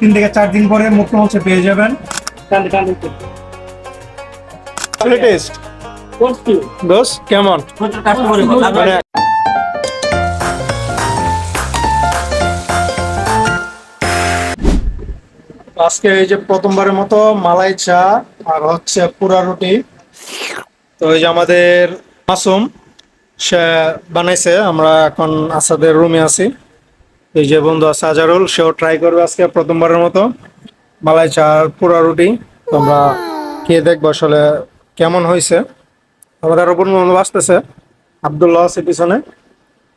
তিন থেকে চার দিন পরে মুক্ত হচ্ছে পেয়ে যাবেন। টেস্ট দোষ কেমন? মানে আজকে এই যে প্রথমবারের মতো মালাই চা আর হচ্ছে পুরা রুটি। তো এই যে আমাদের মাসুম সে বানাইছে আমরা এখন আসাদের রুমে আছি। এই যে বন্ধু আছে আজারুল, সেও ট্রাই করবে আজকে প্রথমবারের মতো। মালাই চা আর পুরা রুটি। তোমরা খেয়ে দেখব আসলে কেমন হয়েছে। আমাদের আরও বন্ধু আসতেছে। আবদুল্লাহ আছে পিছনে।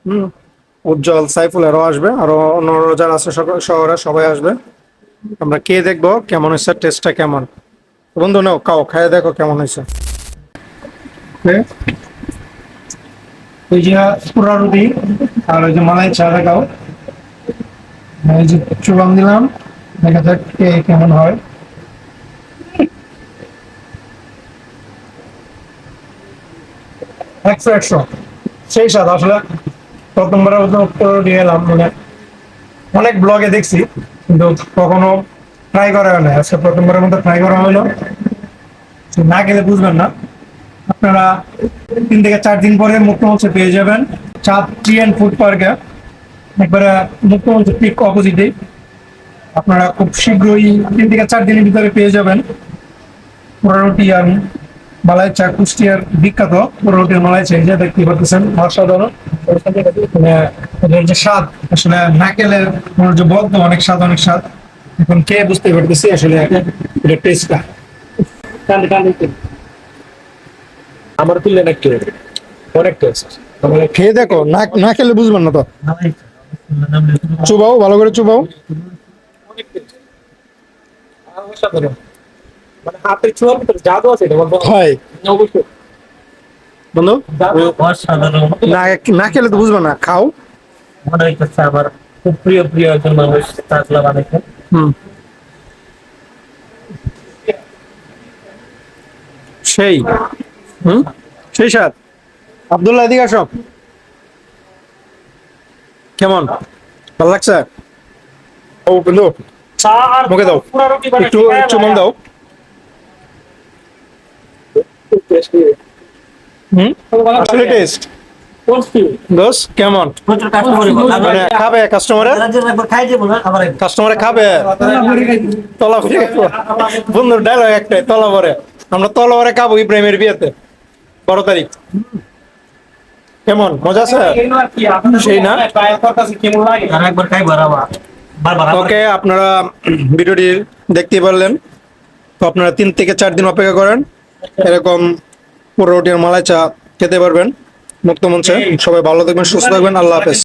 হম, উজ্জ্বল সাইফুল এরও আসবে। আরও অন্য যারা আছে শহরে সবাই আসবে। আমরা খেয়ে দেখব কেমন হয়েছে টেস্টটা কেমন। বন্ধু নাও, খাও খাইয়ে দেখো কেমন হয়েছে। ওই যে পুরা রুটি, আর ওই যে মালাই চা দেখাও এই যে দিলাম, দেখা যাক কে কেমন হয়। একশো একশো। সেই স্বাদ, আসলে প্রথমবার রুটি এলাম মানে অনেক ব্লগে দেখছি, কিন্তু কখনো ট্রাই করা হয় না আজকে প্রথমবারের মতো ট্রাই করা হলো। না গেলে বুঝবেন না। আপনারা তিন থেকে চার দিন পরে মুক্তমঞ্চে পেয়ে যাবেন। চাঁদ ট্রি অ্যান্ড ফুড পার্কে একবারে মুক্তমঞ্চ ঠিক অপোজিটে আপনারা খুব শীঘ্রই তিন থেকে চার দিনের ভিতরে পেয়ে যাবেন। পোড়ারুটি আর মালাই চা কুষ্টিয়ার বিখ্যাত আর মালাই চা যে দেখতে পাচ্ছেন অসাধারণ। মানে যে স্বাদ আসলে নাকেলের যে বলতো অনেক স্বাদ অনেক স্বাদ। এখন কে বুঝতে পারতেছি আসলে এটা টেস্টটা আমার তুললেন একটু অনেক টেস্ট খেয়ে দেখো না না খেলে বুঝবেন না তো। চুবাও, ভালো করে চুবাও। না খেলে তো না, খাও। মনে হইতেছে আমার খুব প্রিয় প্রিয় একজন মানুষ তাজলা সেই। হুম? সেই স্বাদ। আব্দুল্লাহ, এদিকে আসো। কেমন? ভালো লাগছে? ও বন্ধু মুখে দাও। পুরা একটু মন দাও। আসলে টেস্ট দোষ কেমন? মানে খাবে? কাস্টমারে একবার খাই দেবো না আবার একবার। কাস্টমারে খাবে? তলা ভরে বন্ধুর ডায়লগ একটাই তলা ভরে। আমরা তলা ভরে খাব ইব্রাহিমের বিয়েতে। বারো তারিখ। কেমন? মজা আপনাদের সেই না? ওকে আপনারা ভিডিওটি দেখতে পারলেন। তো আপনারা তিন থেকে চার দিন অপেক্ষা করেন। এরকম পুরো রুটির মালাই চা খেতে পারবেন মুক্ত মঞ্চে। সবাই ভালো থাকবেন সুস্থ থাকবেন। আল্লাহ হাফেজ।